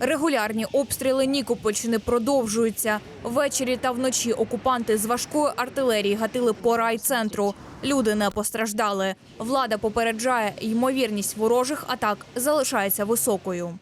Регулярні обстріли Нікопольщини продовжуються. Ввечері та вночі окупанти з важкої артилерії гатили по райцентру. Люди не постраждали. Влада попереджає, ймовірність ворожих атак залишається високою.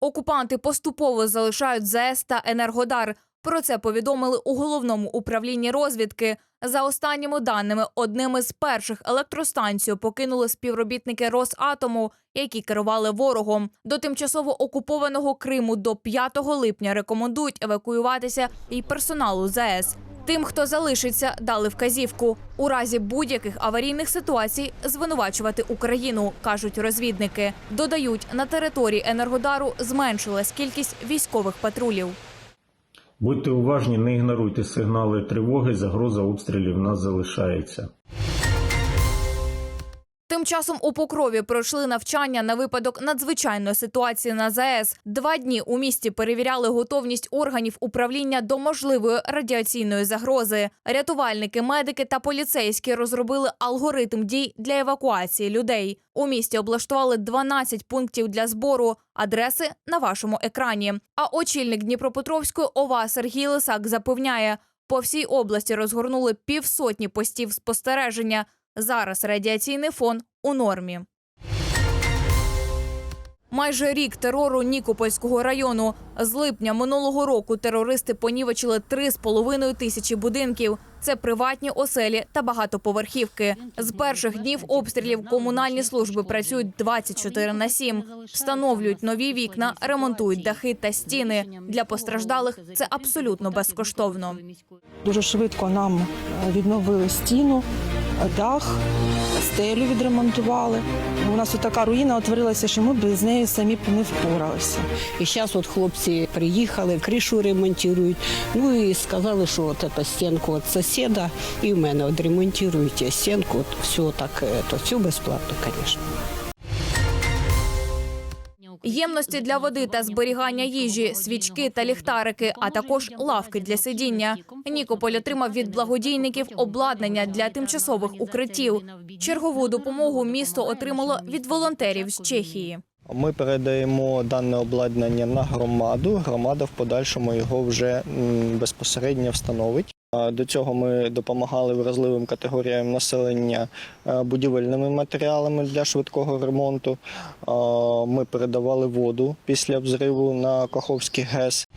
Окупанти поступово залишають ЗАЕС та Енергодар. Про це повідомили у головному управлінні розвідки. За останніми даними, одним із перших електростанцію покинули співробітники Росатому, які керували ворогом. До тимчасово окупованого Криму до 5 липня рекомендують евакуюватися і персоналу ЗАЕС. Тим, хто залишиться, дали вказівку у разі будь-яких аварійних ситуацій звинувачувати Україну, кажуть розвідники. Додають, на території Енергодару зменшилась кількість військових патрулів. Будьте уважні, не ігноруйте сигнали тривоги, загроза обстрілів нас залишається. Тим часом у Покрові пройшли навчання на випадок надзвичайної ситуації на ЗАЕС. Два дні у місті перевіряли готовність органів управління до можливої радіаційної загрози. Рятувальники, медики та поліцейські розробили алгоритм дій для евакуації людей. У місті облаштували 12 пунктів для збору. Адреси на вашому екрані. А очільник Дніпропетровської ОВА Сергій Лисак запевняє, по всій області розгорнули півсотні постів спостереження. Зараз радіаційний фон у нормі. Майже рік терору Нікопольського району. З липня минулого року терористи понівечили 3,5 тисячі будинків. Це приватні оселі та багатоповерхівки. З перших днів обстрілів комунальні служби працюють 24 на 7. Встановлюють нові вікна, ремонтують дахи та стіни. Для постраждалих це абсолютно безкоштовно. Дуже швидко нам е, відновили стіну, дах, стелю відремонтували. У нас така руїна утворилася, що ми без неї самі не впоралися. І зараз от хлопці приїхали, кришу ремонтують. Ну і сказали, що от цю стінку від сусіда і в мене відремонтують стінку. Все так, е, то все безплатно, звісно. Ємності для води та зберігання їжі, свічки та ліхтарики, а також лавки для сидіння. Нікополь отримав від благодійників обладнання для тимчасових укриттів. Чергову допомогу місто отримало від волонтерів з Чехії. Ми передаємо дане обладнання на громаду. Громада в подальшому його вже безпосередньо встановить. До цього ми допомагали вразливим категоріям населення е, будівельними матеріалами для швидкого ремонту. Ми передавали воду після взриву на Каховський ГЕС.